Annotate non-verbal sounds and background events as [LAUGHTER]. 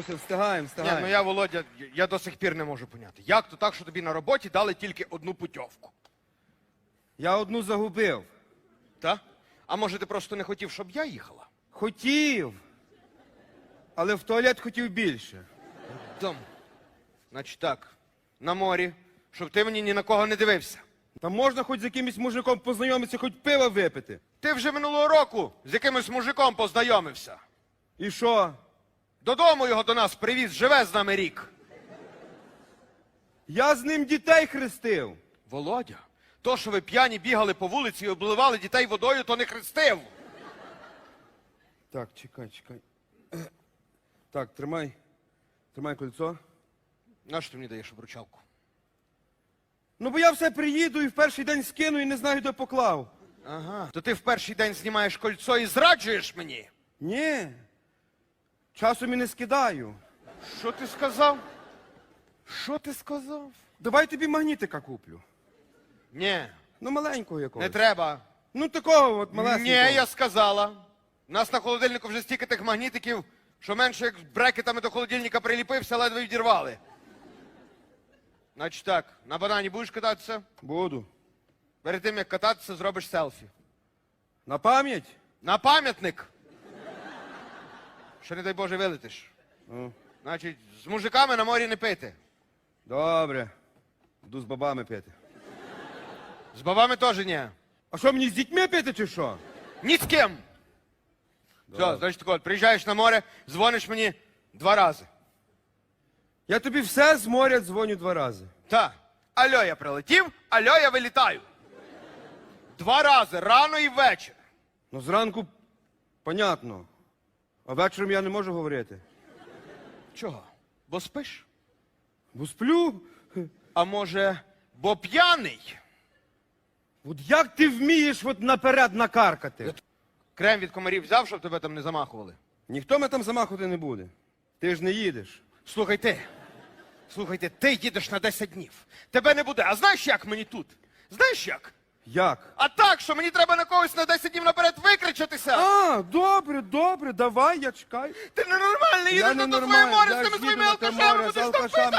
Встигаємо, Ні, ну я, Володя, я до сих пір не можу поняти. Як то так, що тобі на роботі дали тільки одну путьовку? Я одну загубив. Та? А може ти просто не хотів, щоб я їхала? Хотів. Але в туалет хотів більше. Дом. Значить так, на морі, щоб ти мені ні на кого не дивився. Та можна хоч з якимось мужиком познайомитися, хоч пива випити. Ти вже минулого року з якимось мужиком познайомився. І що? Додому його до нас привіз, живе з нами рік. Я з ним дітей хрестив. Володя, то, що ви п'яні бігали по вулиці і обливали дітей водою, то не хрестив. Так, чекай, чекай. [CLEARS THROAT] Так, тримай. Тримай кольцо. Нащо ти мені даєш обручалку? Ну бо я все приїду і в перший день скину і не знаю, де поклав. Ага. То ти в перший день знімаєш кольцо і зраджуєш мені? Ні. Часом і не скидаю. Що ти сказав? Що ти сказав? Давай тобі магнітика куплю. Ні, Ну, маленького якогось. не треба. Ну такого от малесенького. Ні, я сказала. У нас на холодильнику вже стільки тих магнітиків, що менше як брекетами до холодильника приліпився, ледве відірвали. Значить так, на банані будеш кататися? Буду. Перед тим як кататися, зробиш селфі. На пам'ять? На пам'ятник. Що не дай Боже вилетиш. Ну, Значить, з мужиками на морі не пити. добре. Буду з бабами пити. З бабами теж ні. А що мені з дітьми пити чи що? Ні з ким. Все, значить так от, приїжджаєш на море, дзвониш мені два рази. Я тобі все з моря дзвоню два рази. Та. Альо, я прилетів, альо, я вилітаю. Два рази, рано і ввечері. Ну зранку понятно. А вечором я не можу говорити. Чого? Бо спиш? Бо сплю. А може, бо п'яний? От як ти вмієш от наперед накаркати? Крем від комарів взяв, щоб тебе там не замахували. Ніхто мене там замахувати не буде. Ти ж не їдеш. Слухай ти. Слухайте, ти їдеш на 10 днів. Тебе не буде. А знаєш, як мені тут? Знаєш як? Як? А так, що мені треба на когось на 10 днів наперед викричатися. А, добре, добре, давай, я чекаю. Ти ненормальний, їдеш на не то своє море з їду своїми алкашами, будеш там пити.